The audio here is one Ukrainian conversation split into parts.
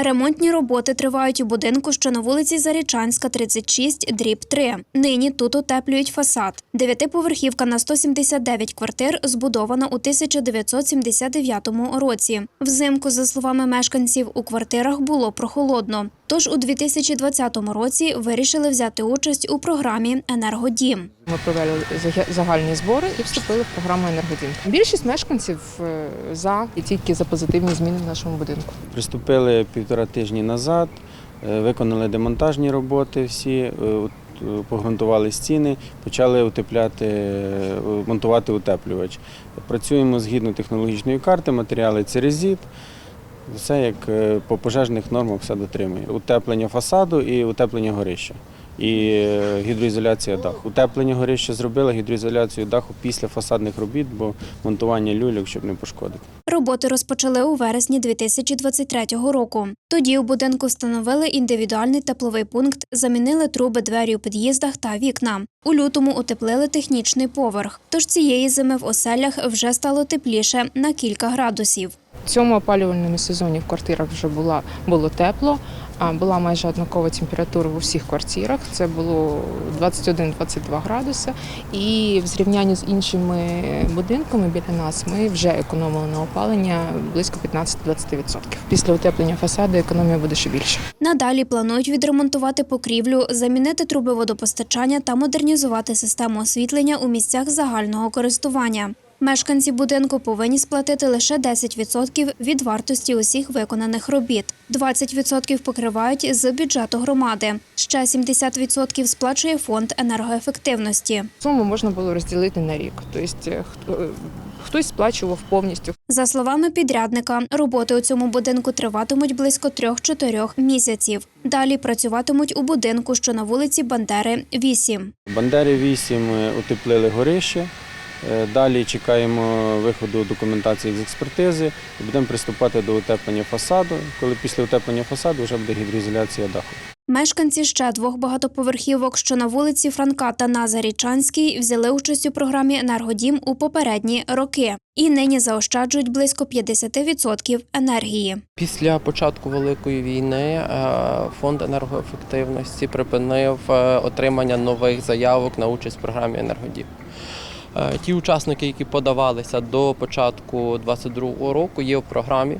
Ремонтні роботи тривають у будинку, що на вулиці Зарічанська, 36, дріб 3. Нині тут утеплюють фасад. Дев'ятиповерхівка на 179 квартир збудована у 1979 році. Взимку, за словами мешканців, у квартирах було прохолодно. Тож у 2020 році вирішили взяти участь у програмі Енергодім. Ми провели загальні збори і вступили в програму енергодім. Більшість мешканців е, за і тільки за позитивні зміни в нашому будинку. Приступили півтора тижні назад, е, виконали демонтажні роботи всі, е, погрунтували стіни, почали утепляти, монтувати утеплювач. Працюємо згідно технологічної карти, матеріали це резіп. Все як е, по пожежних нормах все дотримує. Утеплення фасаду і утеплення горища. І е, гідроізоляція даху. Утеплення горища зробили, гідроізоляцію даху після фасадних робіт, бо монтування люльок, щоб не пошкодити. Роботи розпочали у вересні 2023 року. Тоді у будинку встановили індивідуальний тепловий пункт, замінили труби, двері у під'їздах та вікна. У лютому утеплили технічний поверх. Тож цієї зими в оселях вже стало тепліше на кілька градусів. В цьому опалювальному сезоні в квартирах вже була, було тепло, була майже однакова температура в усіх квартирах. Це було 21-22 градуси. І в зрівнянні з іншими будинками біля нас ми вже економили на опалення близько 15-20%. Після утеплення фасаду економія буде ще більше. Надалі планують відремонтувати покрівлю, замінити труби водопостачання та модернізувати систему освітлення у місцях загального користування. Мешканці будинку повинні сплатити лише 10% від вартості усіх виконаних робіт. 20% покривають з бюджету громади. Ще 70% сплачує фонд енергоефективності. Суму можна було розділити на рік. Тобто е, хто- е, хтось сплачував повністю, За словами підрядника, роботи у цьому будинку триватимуть близько 3-4 місяців. Далі працюватимуть у будинку, що на вулиці Бандери 8. Бандері 8 е, утеплили горище. Е, Далі чекаємо виходу документації з експертизи і будемо приступати до утеплення фасаду. Коли після утеплення фасаду вже буде гідроізоляція даху. Мешканці ще двох багатоповерхівок, що на вулиці Франка та на Зарічанській, взяли участь у програмі Енергодім у попередні роки і нині заощаджують близько 50% енергії. Після початку великої війни е, фонд енергоефективності припинив е, отримання нових заявок на участь в програмі Енергодім. Е, Ті учасники, які подавалися до початку 2022 року, є в програмі.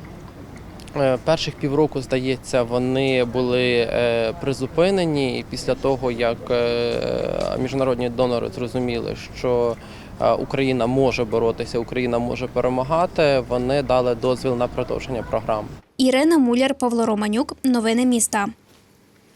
Е, Перших півроку, здається, вони були е, призупинені після того, як міжнародні донори зрозуміли, що Україна може боротися, Україна може перемагати, вони дали дозвіл на продовження програми. Ірина Муляр, Павло Романюк. Новини міста.